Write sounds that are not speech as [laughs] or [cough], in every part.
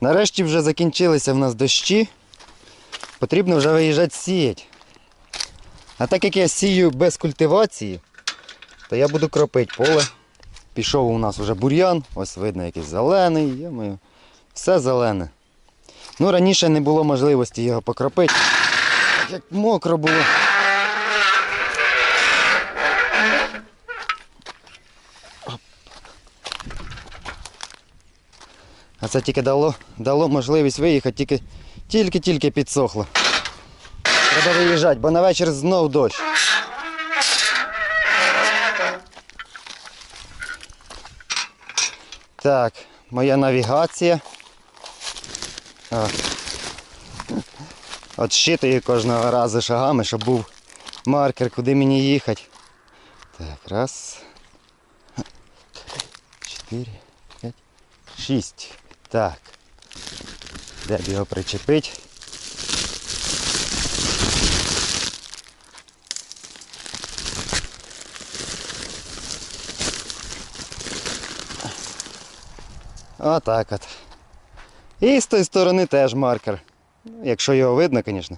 Нарешті вже закінчилися в нас дощі. Потрібно вже виїжджати сіяти. А так як я сію без культивації, то я буду кропити поле. Пішов у нас вже бур'ян, ось видно якийсь зелений, я все зелене. Ну, раніше не було можливості його покропити, так як мокро було. А це тільки дало, дало можливість виїхати, тільки, тільки-тільки підсохло. Треба виїжджати, бо на вечір знов дощ. Так, моя навігація. От щитую кожного разу шагами, щоб був маркер, куди мені їхати. Так, раз. Чотири, п'ять, шість. Так. Де б його причепити? Отак от. І з тої сторони теж маркер. Якщо його видно, звісно.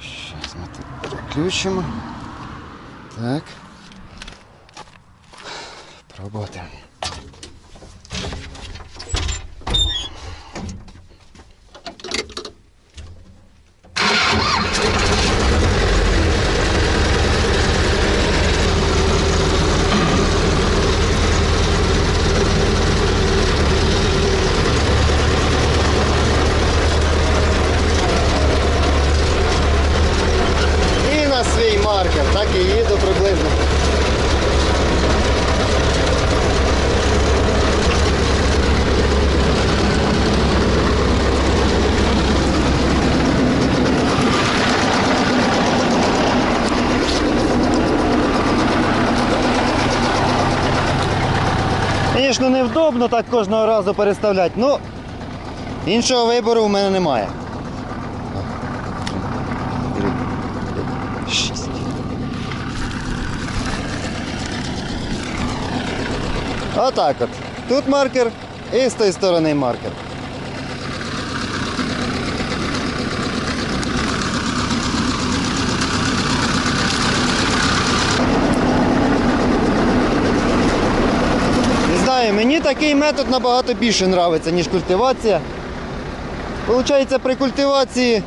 Зараз ми тут переключимо. Так. Пробувати. І на свій маркер, так і їду приблизно. Звісно, невдобно так кожного разу переставляти, але іншого вибору в мене немає. Отак от. Тут маркер і з тої сторони маркер. Не знаю, мені такий метод набагато більше подобається, ніж культивація. Получається, при культивації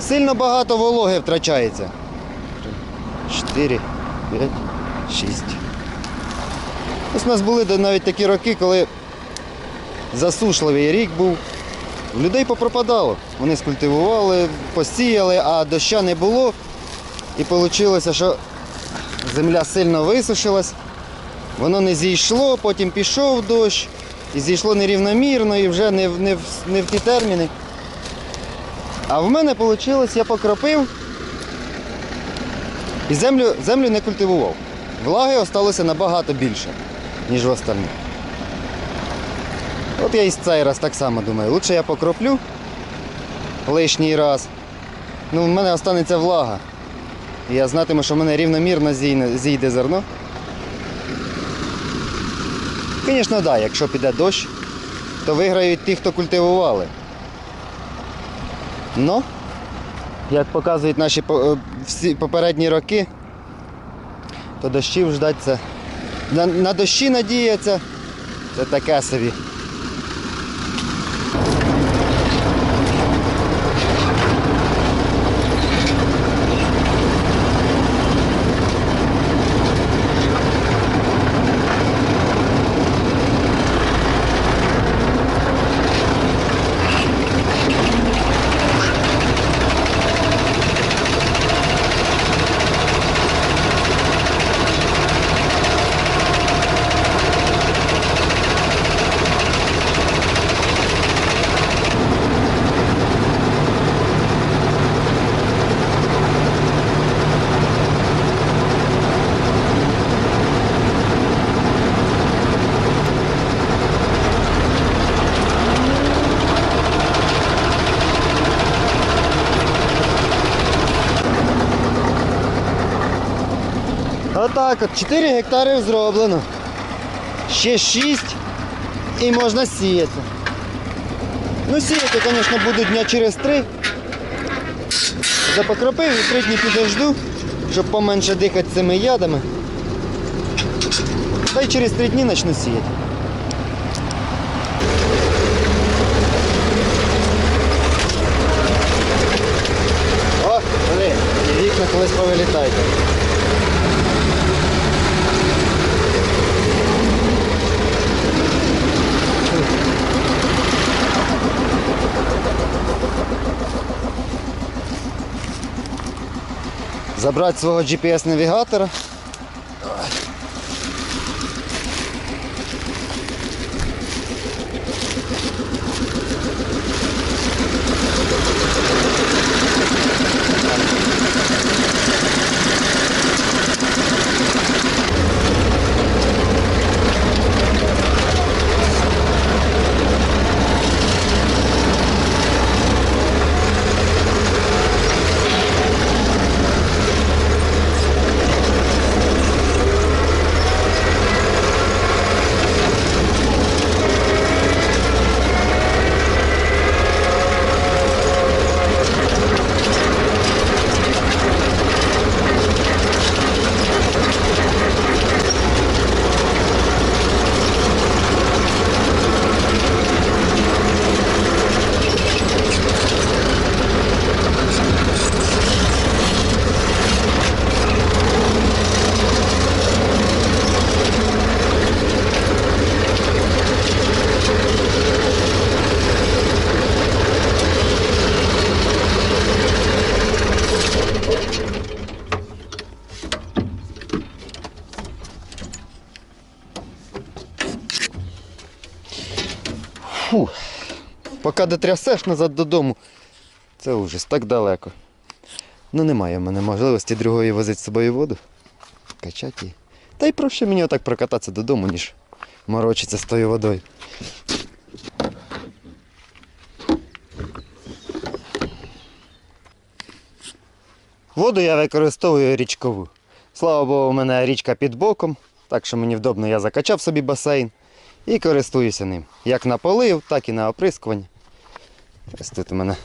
сильно багато вологи втрачається. 4, 5, 6. Ось у нас були навіть такі роки, коли засушливий рік був. Людей попропадало. Вони скультивували, посіяли, а доща не було. І вийшло, що земля сильно висушилась, воно не зійшло, потім пішов дощ, і зійшло нерівномірно, і вже не, в- не, не в ті терміни. А в мене вийшло, я покропив і землю, землю не культивував. Влаги осталося набагато більше, ніж в остальних. От я і цей раз так само думаю. Лучше я покроплю лишній раз. Ну, в мене останеться влага. Я знатиму, що в мене рівномірно зійде зерно. Звісно, так, да, якщо піде дощ, то виграють ті, хто культивували. Ну, як показують наші е, всі попередні роки, то дощів ждать. На, на дощі надіяться, це таке собі. Отак от 4 гектари зроблено. Ще 6 і можна сіяти. Ну, сіяти, звісно, буду дня через 3. Запокропив і три дні підожду, щоб поменше дихати цими ядами. Та й через три дні почну сіяти. О, і вікна колись повилітають. Забрати свого GPS-навігатора. Поки дотрясеш назад додому, це ужас, так далеко. Ну немає в мене можливості другої возити з собою воду. Качати її. Та й проще мені отак прокататися додому, ніж морочитися з тою водою. Воду я використовую річкову. Слава Богу, у мене річка під боком, так що мені вдобно я закачав собі басейн і користуюся ним. Як на полив, так і на оприскування. Ось тут у мене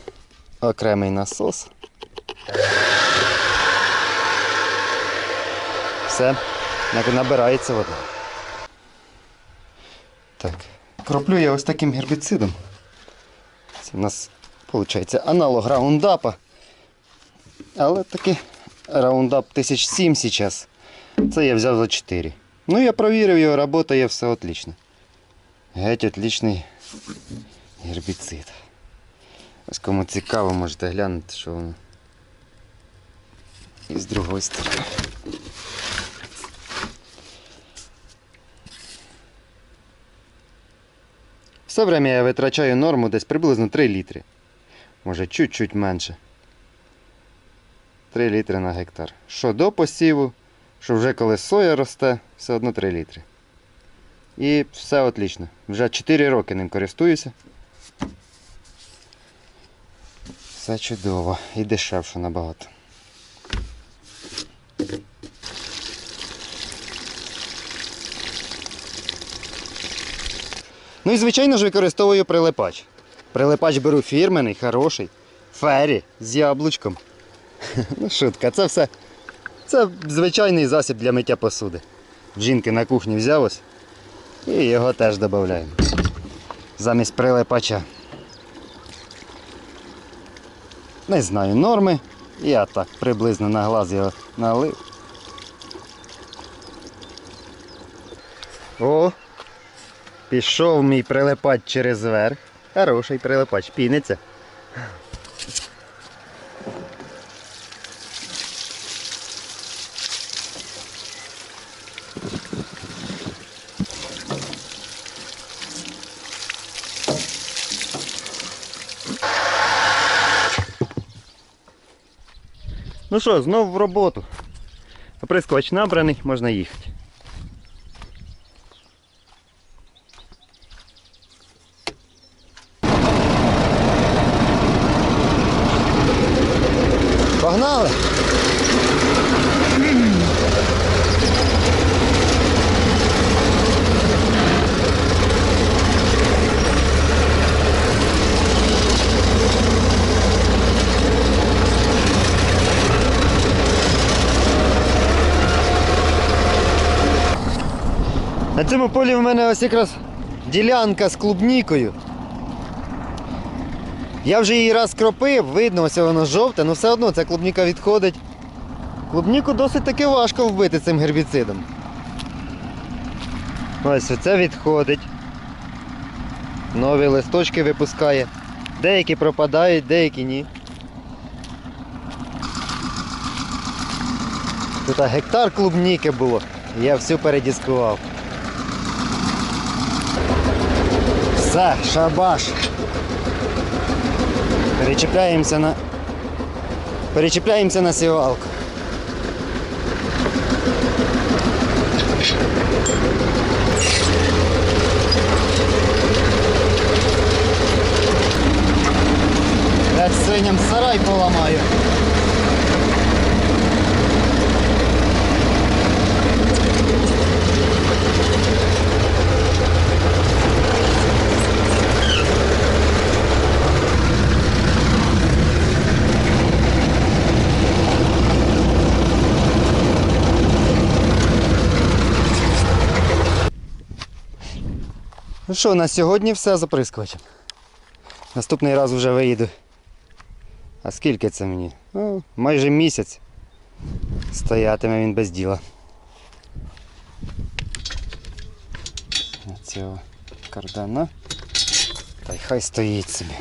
окремий насос. Все, набирається вода. Так. Кроплю я ось таким гербіцидом. Це у нас виходить аналог раундапа. Але таки раундап 1007 зараз. Це я взяв за 4. Ну я провірив його, працює все отлично. Геть отличний гербіцид. Ось кому цікаво, можете глянути, що воно. І з другої сторони. Все время я витрачаю норму десь приблизно 3 літри. Може чуть-чуть менше. 3 літри на гектар. Що до посіву, що вже коли соя росте, все одно 3 літри. І все отлично. Вже 4 роки ним користуюся. Все чудово і дешевше набагато. Ну і звичайно ж використовую прилипач. Прилипач беру фірменний, хороший, фері з яблучком. [laughs] Ну, шутка, це все. Це звичайний засіб для миття посуди. Жінки на кухні взяв ось і його теж додаємо. Замість прилипача. Не знаю норми. Я так приблизно на глаз його налив. О! Пішов мій прилипач через верх. Хороший прилипач, піниться. Ну що, знов в роботу. Оприскувач набраний, можна їхати. На цьому полі в мене ось якраз ділянка з клубнікою. Я вже її раз кропив, видно, ось воно жовте, але все одно ця клубніка відходить. Клубніку досить таки важко вбити цим гербіцидом. Ось оце відходить. Нові листочки випускає. Деякі пропадають, деякі ні. Тут гектар клубніки було. Я всю передіскував. Все, шабаш. Перечіпляємося на. Перечіпляємося на сівалку. Я свиням сарай поламаю. Що, на сьогодні все заприскувачем. Наступний раз вже виїду. А скільки це мені? Ну, майже місяць. Стоятиме він без діла. Цього кардана. Та й хай стоїть собі.